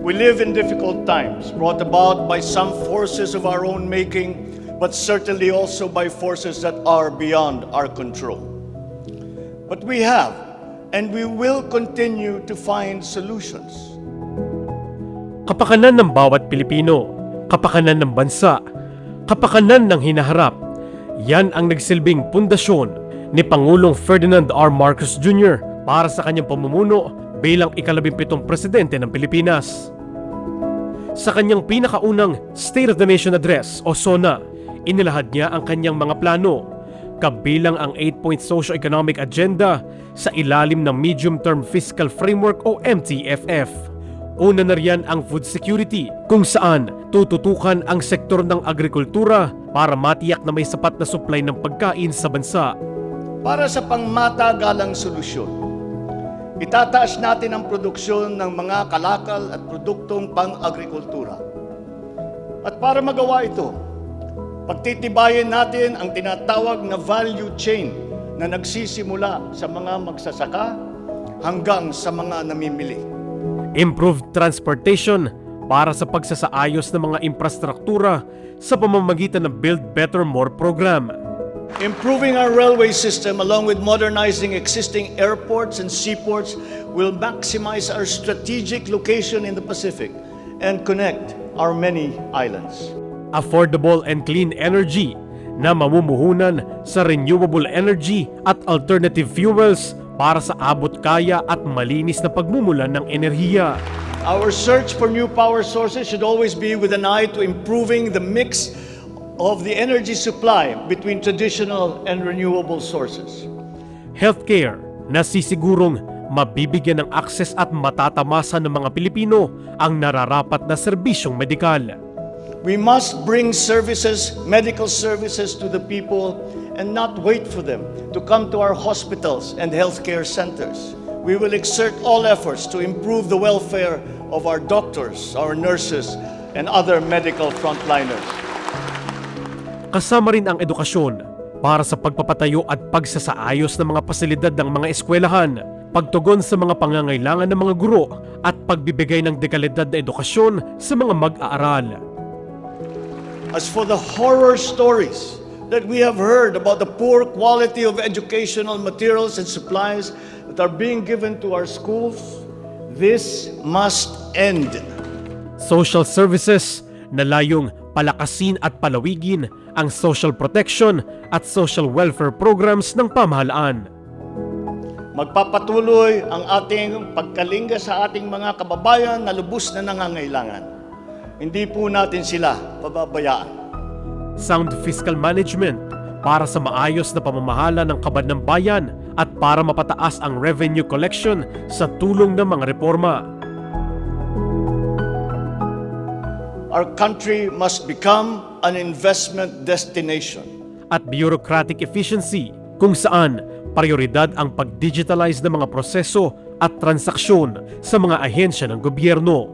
We live in difficult times, brought about by some forces of our own making, but certainly also by forces that are beyond our control. But we have, and we will continue to find solutions. Kapakanan ng bawat Pilipino, kapakanan ng bansa, kapakanan ng hinaharap. Yan ang nagsilbing pundasyon ni Pangulong Ferdinand R. Marcos Jr. para sa kanyang pamumuno bilang ikalabimpitong presidente ng Pilipinas. Sa kanyang pinakaunang State of the Nation Address o SONA, inilahad niya ang kanyang mga plano, kabilang ang 8-point socio-economic agenda sa ilalim ng Medium-Term Fiscal Framework o MTFF. Una na riyan ang food security kung saan tututukan ang sektor ng agrikultura para matiyak na may sapat na supply ng pagkain sa bansa. Para sa pangmatagalang solusyon, itataas natin ang produksyon ng mga kalakal at produktong pang-agrikultura. At para magawa ito, pagtitibayin natin ang tinatawag na value chain na nagsisimula sa mga magsasaka hanggang sa mga namimili. Improved transportation para sa pagsasaayos ng mga infrastruktura sa pamamagitan ng Build Better More program. Improving our railway system along with modernizing existing airports and seaports will maximize our strategic location in the Pacific and connect our many islands. affordable and clean energy na mamumuhunan sa renewable energy at alternative fuels para sa abot kaya at malinis na pagmumulan ng enerhiya. Our search for new power sources should always be with an eye to improving the mix of the energy supply between traditional and renewable sources. Healthcare na sisigurong mabibigyan ng akses at matatamasa ng mga Pilipino ang nararapat na serbisyong medikal. We must bring services, medical services to the people and not wait for them to come to our hospitals and healthcare centers. We will exert all efforts to improve the welfare of our doctors, our nurses, and other medical frontliners. Kasama rin ang edukasyon para sa pagpapatayo at pagsasaayos ng mga pasilidad ng mga eskwelahan, pagtugon sa mga pangangailangan ng mga guro at pagbibigay ng dekalidad na edukasyon sa mga mag-aaral. As for the horror stories that we have heard about the poor quality of educational materials and supplies that are being given to our schools, this must end. social services na layong palakasin at palawigin ang social protection at social welfare programs ng pamahalaan. Magpapatuloy ang ating pagkalinga sa ating mga kababayan na lubos na nangangailangan. Hindi po natin sila pababayaan. Sound fiscal management para sa maayos na pamamahala ng kabad ng bayan at para mapataas ang revenue collection sa tulong ng mga reforma. Our country must become an investment destination. at bureaucratic efficiency kung saan prioridad ang pag-digitalize ng mga proseso at transaksyon sa mga ahensya ng gobyerno.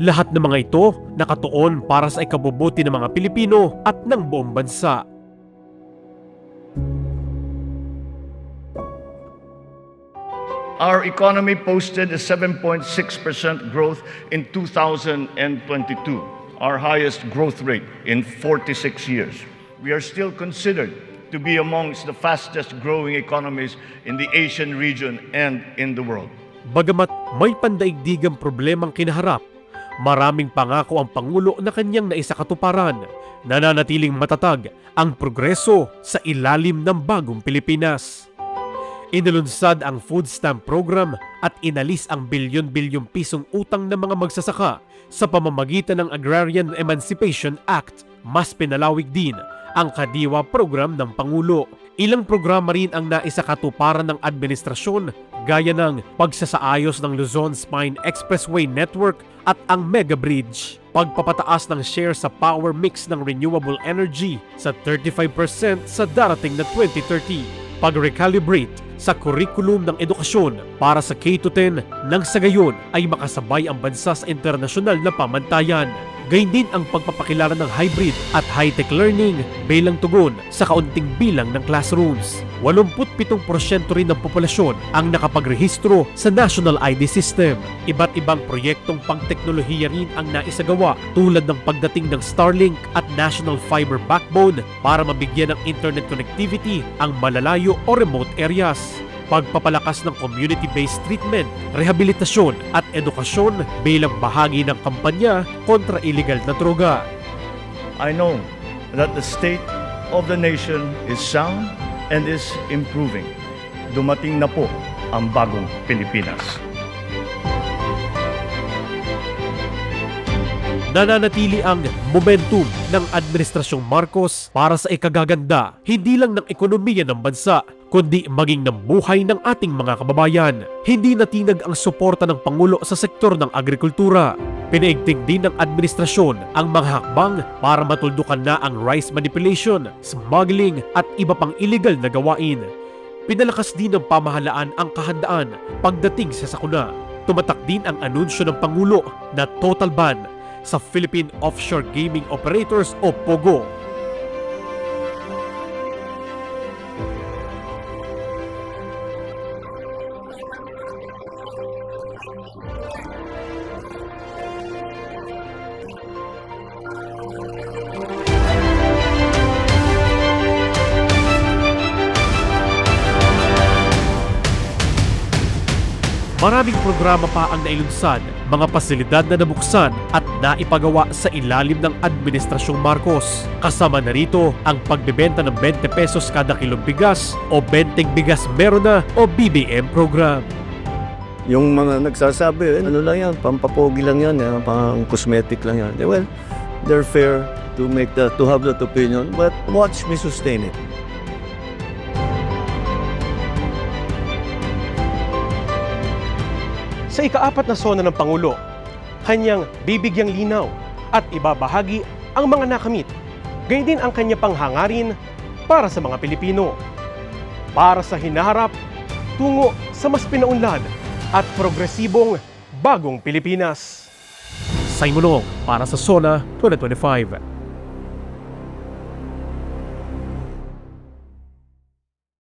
Lahat ng mga ito nakatuon para sa ikabubuti ng mga Pilipino at ng buong bansa. Our economy posted a 7.6% growth in 2022, our highest growth rate in 46 years. We are still considered to be amongst the fastest growing economies in the Asian region and in the world. Bagamat may pandaigdigang problemang kinaharap, maraming pangako ang Pangulo na kanyang naisakatuparan. Nananatiling matatag ang progreso sa ilalim ng bagong Pilipinas. Inilunsad ang food stamp program at inalis ang bilyon-bilyong pisong utang ng mga magsasaka sa pamamagitan ng Agrarian Emancipation Act. Mas pinalawig din ang Kadiwa program ng Pangulo. Ilang programa rin ang naisakatuparan ng administrasyon gaya ng pagsasaayos ng Luzon Spine Expressway Network at ang Mega Bridge, pagpapataas ng share sa power mix ng renewable energy sa 35% sa darating na 2030, pag-recalibrate sa kurikulum ng edukasyon para sa K-10 nang sa gayon ay makasabay ang bansa sa internasyonal na pamantayan. Gayun din ang pagpapakilala ng hybrid at high-tech learning bilang tugon sa kaunting bilang ng classrooms. 87% rin ng populasyon ang nakapagrehistro sa National ID System. Iba't ibang proyektong pangteknolohiya rin ang naisagawa tulad ng pagdating ng Starlink at National Fiber Backbone para mabigyan ng internet connectivity ang malalayo o remote areas pagpapalakas ng community-based treatment, rehabilitasyon at edukasyon bilang bahagi ng kampanya kontra illegal na droga. I know that the state of the nation is sound and is improving. Dumating na po ang bagong Pilipinas. Nananatili ang momentum ng Administrasyong Marcos para sa ikagaganda hindi lang ng ekonomiya ng bansa kundi maging ng buhay ng ating mga kababayan. Hindi natinag ang suporta ng Pangulo sa sektor ng agrikultura. Pinaigting din ng administrasyon ang mga hakbang para matuldukan na ang rice manipulation, smuggling at iba pang illegal na gawain. Pinalakas din ng pamahalaan ang kahandaan pagdating sa sakuna. Tumatak din ang anunsyo ng Pangulo na total ban sa Philippine Offshore Gaming Operators o POGO. Maraming programa pa ang nailunsad, mga pasilidad na nabuksan at naipagawa sa ilalim ng Administrasyong Marcos. Kasama na rito ang pagbebenta ng 20 pesos kada kilong bigas o 20 bigas meron na o BBM program. Yung mga nagsasabi, eh, ano lang yan, pampapogi lang yan, eh, pang cosmetic lang yan. Eh, well, they're fair to make that, to have that opinion, but watch me sustain it. Sa ikaapat na sona ng Pangulo, kanyang bibigyang linaw at ibabahagi ang mga nakamit. Gayun din ang kanya panghangarin para sa mga Pilipino. Para sa hinaharap, tungo sa mas pinaunlad at progresibong bagong Pilipinas. Simon Ong para sa Sona 2025.